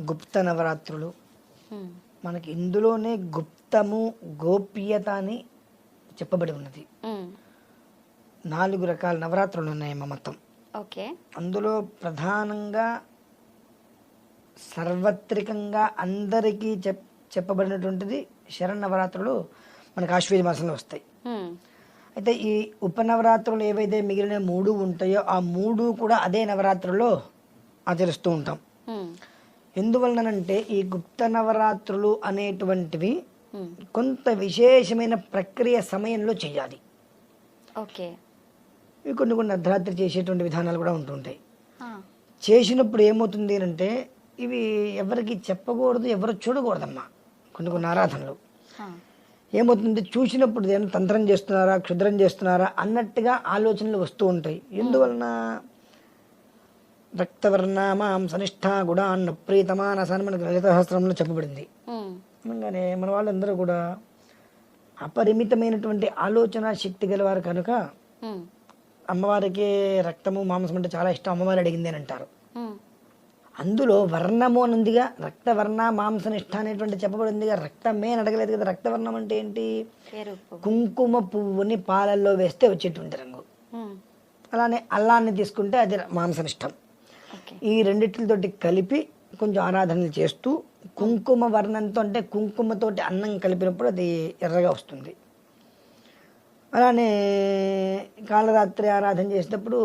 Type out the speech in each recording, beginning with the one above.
గుప్త నవరాత్రులు. మనకి ఇందులోనే గుప్తము గోప్యత అని చెప్పబడి ఉన్నది. నాలుగు రకాల నవరాత్రులు ఉన్నాయమ్మ మొత్తం. ఓకే. అందులో ప్రధానంగా సర్వత్రికంగా అందరికీ చెప్ చెప్పబడినటువంటిది శరణవరాత్రులు మనకు ఆశ్వేజ మాసంలో వస్తాయి. అయితే ఈ ఉపనవరాత్రులు ఏవైతే మిగిలిన మూడు ఉంటాయో ఆ మూడు కూడా అదే నవరాత్రుల్లో ఆచరిస్తూ ఉంటాం. ఎందువలనంటే ఈ గుప్త నవరాత్రులు అనేటువంటివి కొంత విశేషమైన ప్రక్రియ సమయంలో చేయాలి. ఓకే. ఇవి కొన్ని కొన్ని అర్ధరాత్రి చేసేటువంటి విధానాలు కూడా ఉంటుంటాయి చేసినప్పుడు ఏమవుతుంది అంటే ఇవి ఎవరికి చెప్పకూడదు ఎవరు చూడకూడదమ్మా. కొన్ని కొన్ని ఆరాధనలు. ఏమవుతుంది చూసినప్పుడు ఏమైనా తంత్రం చేస్తున్నారా క్షుద్రం చేస్తున్నారా అన్నట్టుగా ఆలోచనలు వస్తూ ఉంటాయి. ఎందువలన రక్తవర్ణ మాంసనిష్ట గుణ అన్న ప్రీతమానస అని మనకి లలిత సహస్రంలో చెప్పబడింది అనగానే మన వాళ్ళందరూ కూడా అపరిమితమైనటువంటి ఆలోచన శక్తి గలవారు కనుక అమ్మవారికి రక్తము మాంసం అంటే చాలా ఇష్టం. అమ్మవారు అడిగింది అని అంటారు. అందులో వర్ణము అని ఉందిగా రక్తవర్ణ మాంసనిష్ట అనేటువంటి చెప్పబడిందిగా రక్తమే అడగలేదు కదా. రక్తవర్ణం అంటే ఏంటి? కుంకుమ పువ్వుని పాలల్లో వేస్తే వచ్చేటువంటి రంగు. అలానే అల్లాన్ని తీసుకుంటే అది మాంసనిష్టం. ఈ రెండిటితోటి కలిపి కొంచెం ఆరాధనలు చేస్తూ కుంకుమ వర్ణంతో అంటే కుంకుమతోటి అన్నం కలిపినప్పుడు అది ఎర్రగా వస్తుంది. అలానే కాళరాత్రి ఆరాధన చేసినప్పుడు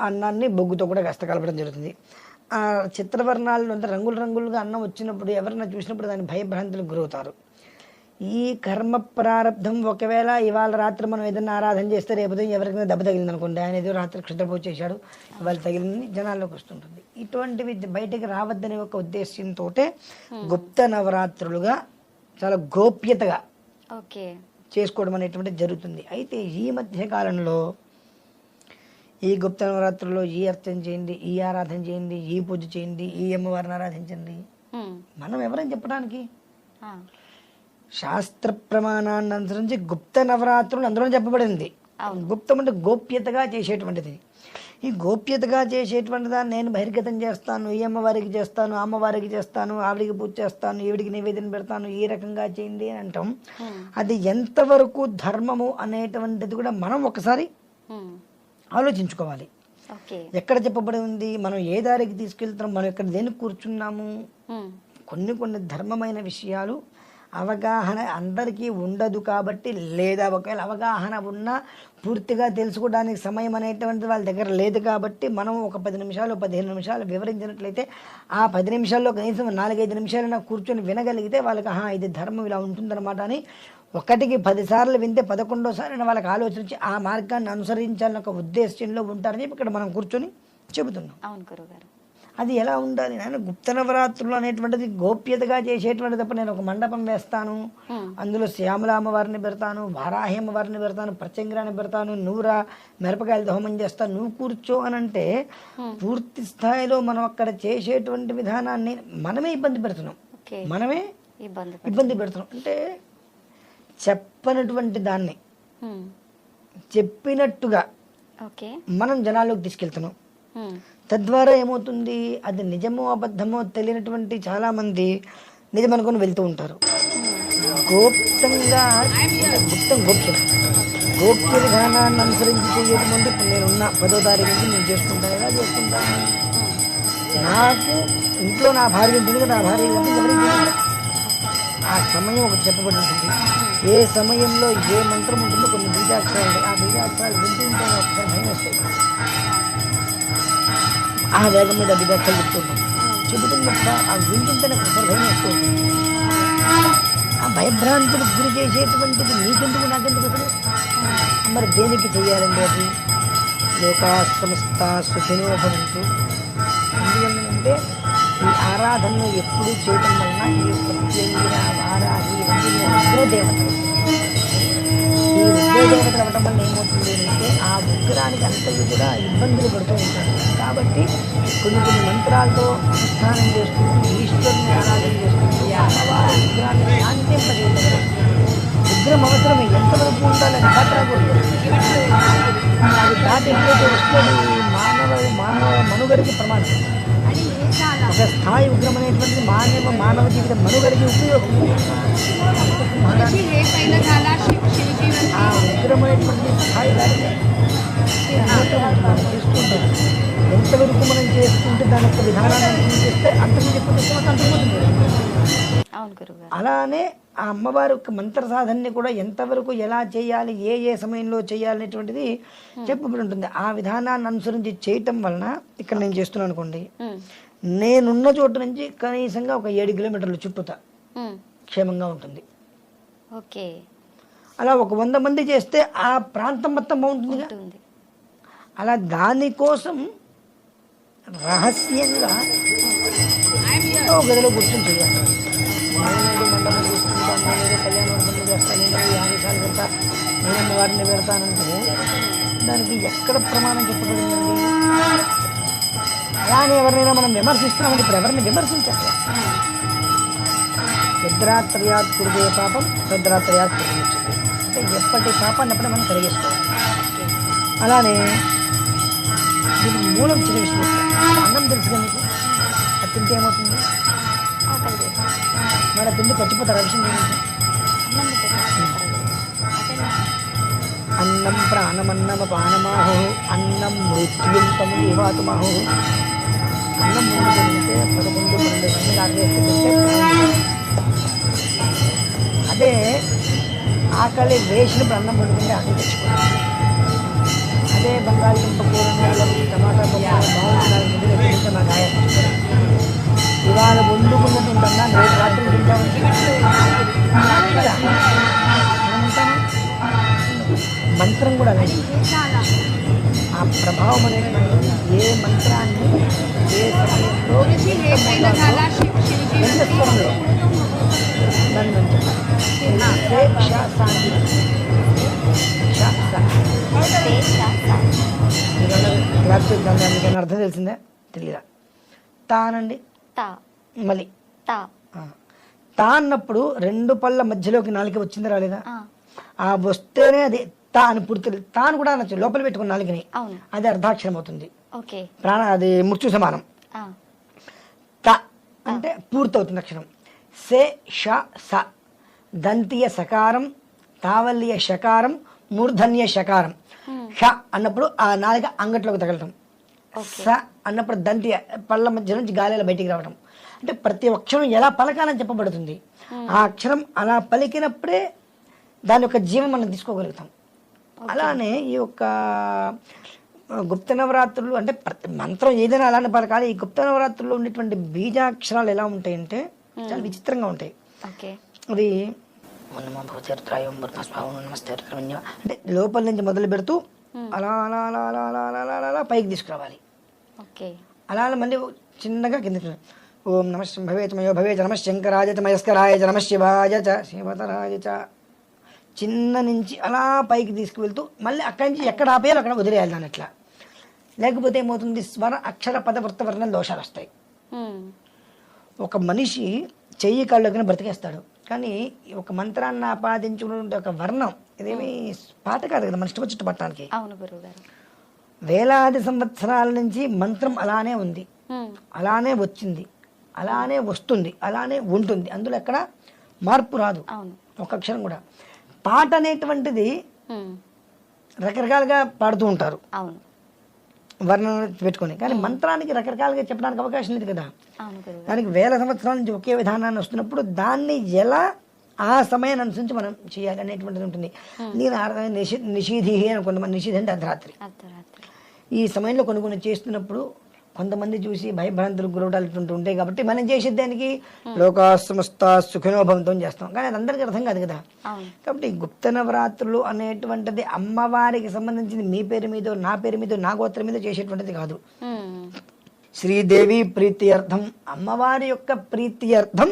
అన్నాన్ని బొగ్గుతో కూడా కాస్త కలపడం జరుగుతుంది. ఆ చిత్రవర్ణాలు అంటే రంగులు రంగులుగా అన్నం వచ్చినప్పుడు ఎవరైనా చూసినప్పుడు దాని భయభ్రాంతులకు గురవుతారు. ఈ కర్మ ప్రారంధం ఒకవేళ ఇవాళ రాత్రి మనం ఏదైనా ఆరాధన చేస్తే రేపు ఉదయం ఎవరికైనా దెబ్బ తగిలింది అనుకోండి ఆయన ఏదో రాత్రి క్షుద్రపూజ చేశాడు ఇవాళ తగిలింది జనాల్లోకి వస్తుంటుంది. ఇటువంటివి బయటకు రావద్దనే ఒక ఉద్దేశంతో గుప్త నవరాత్రులుగా చాలా గోప్యతగా ఓకే. చేసుకోవడం అనేటువంటిది జరుగుతుంది. అయితే ఈ మధ్య కాలంలో ఈ గుప్త నవరాత్రుల్లో ఈ అర్చన చేయండి ఈ ఆరాధన చేయండి ఈ పూజ చేయండి ఈ అమ్మవారిని ఆరాధించండి. ఉమ్, మనం ఎవరని చెప్పడానికి? శాస్త్ర ప్రమాణాన్ని అనుసరించి గుప్త నవరాత్రులు అందులో చెప్పబడింది. గుప్తం అంటే గోప్యతగా చేసేటువంటిది. ఈ గోప్యతగా చేసేటువంటి దాన్ని నేను బహిర్గతం చేస్తాను ఈ అమ్మవారికి చేస్తాను అమ్మవారికి చేస్తాను ఆవిడికి పూజ చేస్తాను ఈవిడికి నివేదన పెడతాను ఈ రకంగా చేయండి అని అంటాం. అది ఎంతవరకు ధర్మము అనేటువంటిది కూడా మనం ఒకసారి ఆలోచించుకోవాలి. ఎక్కడ చెప్పబడి ఉంది? మనం ఏ దారికి తీసుకెళ్తున్నాం? మనం ఎక్కడ దేనికి కూర్చున్నాము? కొన్ని కొన్ని ధర్మమైన విషయాలు అవగాహన అందరికీ ఉండదు కాబట్టి లేదా ఒకవేళ అవగాహన ఉన్నా పూర్తిగా తెలుసుకోవడానికి సమయం అనేటువంటిది వాళ్ళ దగ్గర లేదు కాబట్టి మనం ఒక పది నిమిషాలు పదిహేను నిమిషాలు వివరించినట్లయితే ఆ పది నిమిషాల్లో కనీసం నాలుగైదు నిమిషాలైనా కూర్చొని వినగలిగితే వాళ్ళకి ఆహా ఇది ధర్మం ఇలా ఉంటుందన్నమాట అని ఒకటికి పదిసార్లు వింటే పదకొండోసారి వాళ్ళకి ఆలోచించి ఆ మార్గాన్ని అనుసరించాలని ఒక ఉద్దేశంలో ఉంటారని చెప్పి ఇక్కడ మనం కూర్చొని చెబుతున్నాం. అవును గురుగారు. అది ఎలా ఉండాలి? నేను గుప్త నవరాత్రులు అనేటువంటిది గోప్యతగా చేసేటువంటిది తప్ప నేను ఒక మండపం వేస్తాను. అందులో శ్యామల అమ్మవారిని పెడతాను వారాహి అమ్మవారిని పెడతాను ప్రత్యంగిరాన్ని పెడతాను నూరా మిరపకాయలు హోమం చేస్తాను నువ్వు కూర్చో అని అంటే పూర్తి స్థాయిలో మనం అక్కడ చేసేటువంటి విధానాన్ని మనమే ఇబ్బంది పెడుతున్నాం. మనమే ఇబ్బంది పెడుతున్నాం. అంటే చెప్పనటువంటి దాన్ని చెప్పినట్టుగా ఓకే. మనం జనాల్లోకి తీసుకెళ్తున్నాం. తద్వారా ఏమవుతుంది? అది నిజమో అబద్ధమో తెలియనటువంటి చాలా మంది నిజం అనుకుని వెళ్తూ ఉంటారు. గోప్తంగా గుప్తం గోప్యం. గోప్య విధానాన్ని అనుసరించి చేయకముందు ఇప్పుడు నేను ఉన్న పదో తారీఖు నుంచి నేను చేసుకుంటా ఎలా చేసుకుంటా? నాకు ఇంట్లో నా భార్య ఉంటుంది నా భార్య ఉంటుంది ఆ సమయం ఒకటి చెప్పబడి ఉంటుంది ఏ సమయంలో ఏ మంత్రం ఉంటుందో కొన్ని బీజాక్షరాలు ఆ బీజాక్షరాలు వింటూ ఉంటే భయం వస్తాయి ఆ వేగం మీద బీజాక్షరాలు చెప్తుంటాం చెబుతున్నప్పుడు ఆ వింటుంటే నాకు ఒకసారి భయం వస్తుంది ఆ భయభ్రాంతులకు గురి చేసేటువంటిది నీకెందుకు నాకెందుకు అసలు? మరి దేనికి చేయాలండి అది? లోకా సంస్థ సుఖినో భవంతు. ఎందుకంటే ఈ ఆరాధనను ఎప్పుడూ చేయటం వలన ఈ ప్రత్యేక వారాహి ఇవన్నీ దేవతలు ఈ అవ్వటం వల్ల ఏమవుతుంది అంటే ఆ విగ్రహానికి అంతవి కూడా ఇబ్బందులు పడుతూ ఉంటారు. కాబట్టి కొన్ని కొన్ని మంత్రాలతో అనుష్ఠానం చేసుకుంటూ ఈశ్వరుని ఆరాధన చేసుకుంటూ అమ్మవారి విగ్రహాన్ని శాంతింపజేయగలరు విగ్రహం అవసరమే. ఎంతవరకు ఉండాలని దాటరాకూడదు అది దాటి వస్తుంది మానవ మానవ మనుగడికి ప్రమాదం. ఒక స్థాయి ఉగ్రం అనేటువంటిది మానవ మానవ జీవిత మనుగడికి ఉపయోగం. ఆ ఉగ్రం అనేటువంటి స్థాయి తీసుకుంటారు ఎంతవరకు మనం చేసుకుంటే దాని యొక్క విధానాన్ని చేస్తే అంతమంది అంతమంది అలానే ఆ అమ్మవారి యొక్క మంత్ర సాధనని కూడా ఎంతవరకు ఎలా చేయాలి ఏ ఏ సమయంలో చేయాలనేటువంటిది చెప్పబడి ఉంటుంది. ఆ విధానాన్ని అనుసరించి చేయటం వలన ఇక్కడ నేను చేస్తున్నాను అనుకోండి. నేనున్న చోటు నుంచి కనీసంగా ఒక ఏడు కిలోమీటర్ల చుట్టూత. క్షేమంగా ఉంటుంది. ఓకే. అలా ఒక వంద మంది చేస్తే ఆ ప్రాంతం మొత్తం బాగుంటుందిగా? ఉంటుంది. అలా దానికోసం రహస్యంగా గదిలో కూర్చొని చేయాలి. అమ్మవారిని పెడతానంటే దానికి ఎక్కడ ప్రమాణం చెప్పబడిందండి? అలానే ఎవరినైనా మనం విమర్శిస్తున్నామంటే ఇప్పుడు ఎవరిని విమర్శించాలి? నిద్రాత్రయాత్ కురిగే పాపం నిద్రాత్రయాత్ కురిగించింది అంటే ఎప్పటి పాపాన్ని అప్పుడే మనం కరిగేసుకోవాలి అలానే దీనికి మూలం చిన్న విషయం. అన్నం తెలుసుగా నీకు? అది తింటే ఏమవుతుంది. మరి తిండి చచ్చిపోతారు ఆ విషయం అన్నం ప్రాణమన్నమ పానమాహు అన్నం మృత్యుం తము వివాతుమాహు అన్నం ముందు తింటే పదకొండు పన్నెండు గంటలు ఆకలి అదే ఆకలి వేసినప్పుడు అన్నం వండుకుంటే ఆకలి తెచ్చుకోవాలి. అదే బంగాళదుంప కూర అల్లం, టమాటా పప్పు బాగుంటుంది నాకు ఆయ వస్తుంది. ఇవాళ వండుకున్నట్టుంటన్నా రేపు రాత్రి తింటామంటే మంత్రం కూడా లేదు. ఆ ప్రభావం అనేది ఏ మంత్రాన్ని ఏ సమయంలో అర్థం తెలిసిందే? తెలియదా తానండి మళ్ళీ తా. అన్నప్పుడు రెండు పళ్ళ మధ్యలోకి నాలుక వచ్చిందా రాలేదా? ఆ వస్తేనే అది తా అని పూర్తి తా అని కూడా అనొచ్చు లోపల పెట్టుకున్న నాలుకని అవును. అది అర్ధాక్షరం అవుతుంది ఓకే. ప్రాణ అది మృత్యు సమానం. ఆ, త అంటే పూర్తవుతుంది అక్షరం. సే ష స. దంతియ సకారం తావల్లియ షకారం మూర్ధన్య షకారం. ష అన్నప్పుడు ఆ నాలుక అంగట్లోకి తగలటం. స అన్నప్పుడు దంతియ పళ్ళ మధ్య నుంచి గాలిలో బయటికి రావడం అంటే ప్రతి అక్షరం ఎలా పలకాలని చెప్పబడుతుంది. ఆ అక్షరం అలా పలికినప్పుడే దాని యొక్క జీవం మనం తీసుకోగలుగుతాం. అలానే ఈ యొక్క గుప్త నవరాత్రులు అంటే ప్రతి మంత్రం ఏదైనా అలానే పలకాలి ఈ గుప్త నవరాత్రుల్లో ఉండేటువంటి బీజాక్షరాలు ఎలా ఉంటాయంటే చాలా విచిత్రంగా ఉంటాయి. అది. అంటే లోపల నుంచి మొదలు పెడుతూ అలా అలా అలా అలా అలా అలా అలా అలా అలా పైకి తీసుకురావాలి. ఓకే. అలా అలా మళ్ళీ చిన్నగా కిందకి రా- ఓం నమ భవే మయో భవే నమ శంకరాయ చ మయస్కరాయ నమ శివాయ చ శివతరాయ చ చిన్న నుంచి అలా పైకి తీసుకువెళ్తూ మళ్ళీ అక్కడి నుంచి ఎక్కడ ఆపేయాలో అక్కడ వదిలేయాలి దాని అట్లా. లేకపోతే ఏమవుతుంది? స్వర అక్షర పద వృత్త వర్ణం దోషాలు వస్తాయి. ఒక మనిషి చెయ్యి కాళ్ళకిన బ్రతికేస్తాడు. కానీ ఒక మంత్రాన్ని ఆపాదించుకునే ఒక వర్ణం ఇదేమి పాట కాదు కదా మన ఇష్టం చుట్టూ పట్టడానికి. అవును గురుగారు వేలాది సంవత్సరాల నుంచి మంత్రం అలానే ఉంది. అలానే వచ్చింది. అలానే వస్తుంది. అలానే ఉంటుంది. అందులో ఎక్కడ మార్పు రాదు. ఒక అక్షరం కూడా. పాట అనేటువంటిది రకరకాలుగా పాడుతూ ఉంటారు. అవును. వర్ణన పెట్టుకొని. కానీ మంత్రానికి రకరకాలుగా చెప్పడానికి అవకాశం లేదు కదా. దానికి వేల సంవత్సరాల నుంచి ఒకే విధానాన్ని వస్తున్నప్పుడు దాన్ని ఎలా ఆ సమయాన్ని అనుసరించి మనం చేయాలి అనేటువంటిది ఉంటుంది. నేను నిషి నిషీధి అని కొంతమంది నిషీధి అంటే అర్ధరాత్రి. అర్ధరాత్రి. ఈ సమయంలో కొన్ని కొన్ని చేస్తున్నప్పుడు కొంతమంది చూసి భయభ్రాంతులు గురవడాలు ఉంటాయి కాబట్టి మనం చేసేది దానికి లోకా సమస్త సుఖినోభవంతో చేస్తాం. కానీ అది అందరికీ అర్థం కాదు కదా. కాబట్టి గుప్త నవరాత్రులు అనేటువంటిది అమ్మవారికి సంబంధించింది మీ పేరు మీద నా పేరు మీద నా గోత్రం మీద చేసేటువంటిది కాదు. శ్రీదేవి ప్రీతి అర్థం అమ్మవారి యొక్క ప్రీతి అర్థం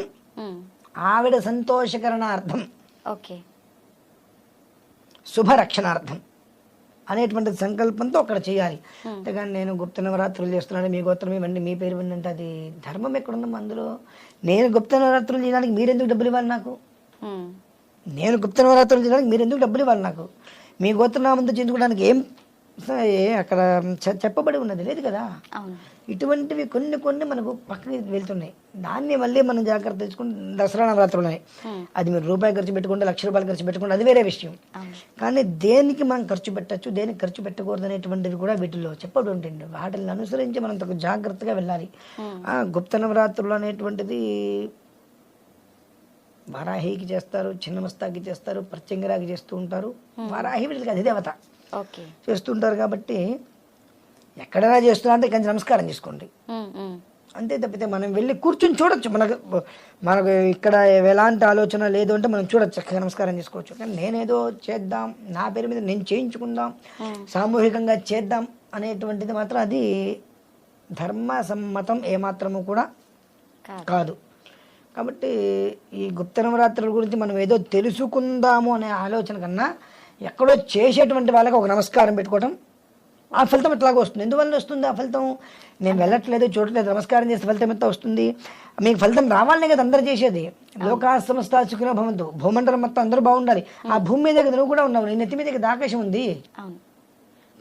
ఆవిడ సంతోషకరణార్థం ఓకే. శుభరక్షణార్థం. అనేటువంటి సంకల్పంతో అక్కడ చేయాలి. అంతేగాని నేను గుప్త నవరాత్రులు చేస్తున్నాను మీ గోత్రం ఇవ్వండి మీ పేరు ఇవ్వండి అంటే అది ధర్మం ఎక్కడుందమ్మా అందులో. నేను గుప్త నవరాత్రులు చేయడానికి మీరెందుకు డబ్బులు ఇవ్వాలి నాకు? నేను గుప్త నవరాత్రులు చేయడానికి మీరు ఎందుకు డబ్బులు ఇవ్వాలి నాకు? మీ గోత్రనామంతో చేయించుకోవడానికి ఏ- అక్కడ చెప్పబడి ఉన్నది లేదు కదా? ఇటువంటివి కొన్ని కొన్ని మనకు పక్కకి వెళ్తున్నాయి. దాన్ని మళ్ళీ మనం జాగ్రత్త తెచ్చుకుని దసరా నవరాత్రులు ఉన్నాయి Hmm. అది మీరు రూపాయి ఖర్చు పెట్టుకుంటే లక్ష రూపాయలు ఖర్చు పెట్టుకుంటే అది వేరే విషయం. కానీ దేనికి మనం ఖర్చు పెట్టచ్చు దేనికి ఖర్చు పెట్టకూడదు అనేటువంటిది కూడా వీటిలో చెప్పబడి ఉంటుంది. వాటిని అనుసరించి మనం తగు జాగ్రత్తగా వెళ్ళాలి. ఆ గుప్త నవరాత్రులు అనేటువంటిది వారాహికి చేస్తారు చిన్నమస్తాకి చేస్తారు ప్రత్యంగిరాకి చేస్తూ ఉంటారు. వారాహి వీళ్ళకి అధిదేవత. చేస్తుంటారు కాబట్టి ఎక్కడైనా చేస్తున్నా అంటే కొంచెం నమస్కారం చేసుకోండి. అంతే తప్పితే మనం వెళ్ళి కూర్చుని చూడొచ్చు. మనకు మనకు ఇక్కడ ఎలాంటి ఆలోచన లేదు అంటే మనం చూడొచ్చు చక్కగా నమస్కారం చేసుకోవచ్చు. కానీ నేనేదో చేద్దాం నా పేరు మీద నేను చేయించుకుందాం సామూహికంగా చేద్దాం అనేటువంటిది మాత్రం అది ధర్మ సమ్మతం ఏమాత్రము కూడా కాదు. కాదు. కాబట్టి ఈ గుప్త నవరాత్రుల గురించి మనం ఏదో తెలుసుకుందాము అనే ఆలోచన కన్నా ఎక్కడో చేసేటువంటి వాళ్ళకి ఒక నమస్కారం పెట్టుకోవడం ఆ ఫలితం ఎట్లాగో వస్తుంది. ఎందువల్ల వస్తుంది ఆ ఫలితం? నేను వెళ్ళట్లేదు చూడట్లేదు నమస్కారం చేస్తే ఫలితం ఎంత వస్తుంది? మీకు ఫలితం రావాలనే కదా అందరూ చేసేది. లోకా సమస్త సుఖిన భవంతు. భూమండలం మొత్తం అందరూ బాగుండాలి. ఆ భూమి మీద నువ్వు కూడా ఉన్నావు. నీ నెత్తి మీద కదా ఆకాశం ఉంది.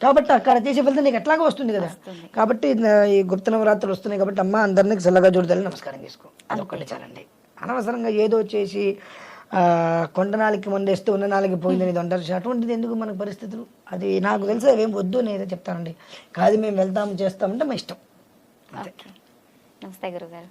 కాబట్టి అక్కడ చేసే ఫలితం నీకు ఎట్లాగో వస్తుంది కదా. కాబట్టి ఈ గుప్త నవరాత్రులు వస్తున్నాయి కాబట్టి అమ్మ అందరినీ చల్లగా చూడదని నమస్కారం చేసుకో. అదొక్కటి చాలండి. అనవసరంగా ఏదో చేసి కొండ నాలికి మందేస్తే ఉన్న నాలుగు పోయింది ఇది అంటారు. అటువంటిది ఎందుకు మనకు పరిస్థితులు? అది నాకు తెలిసి అవేం వద్దు అని ఏదో చెప్తానండి కాదు మేము వెళ్తాం చేస్తామంటే మా ఇష్టం. నమస్తే గురుగారు.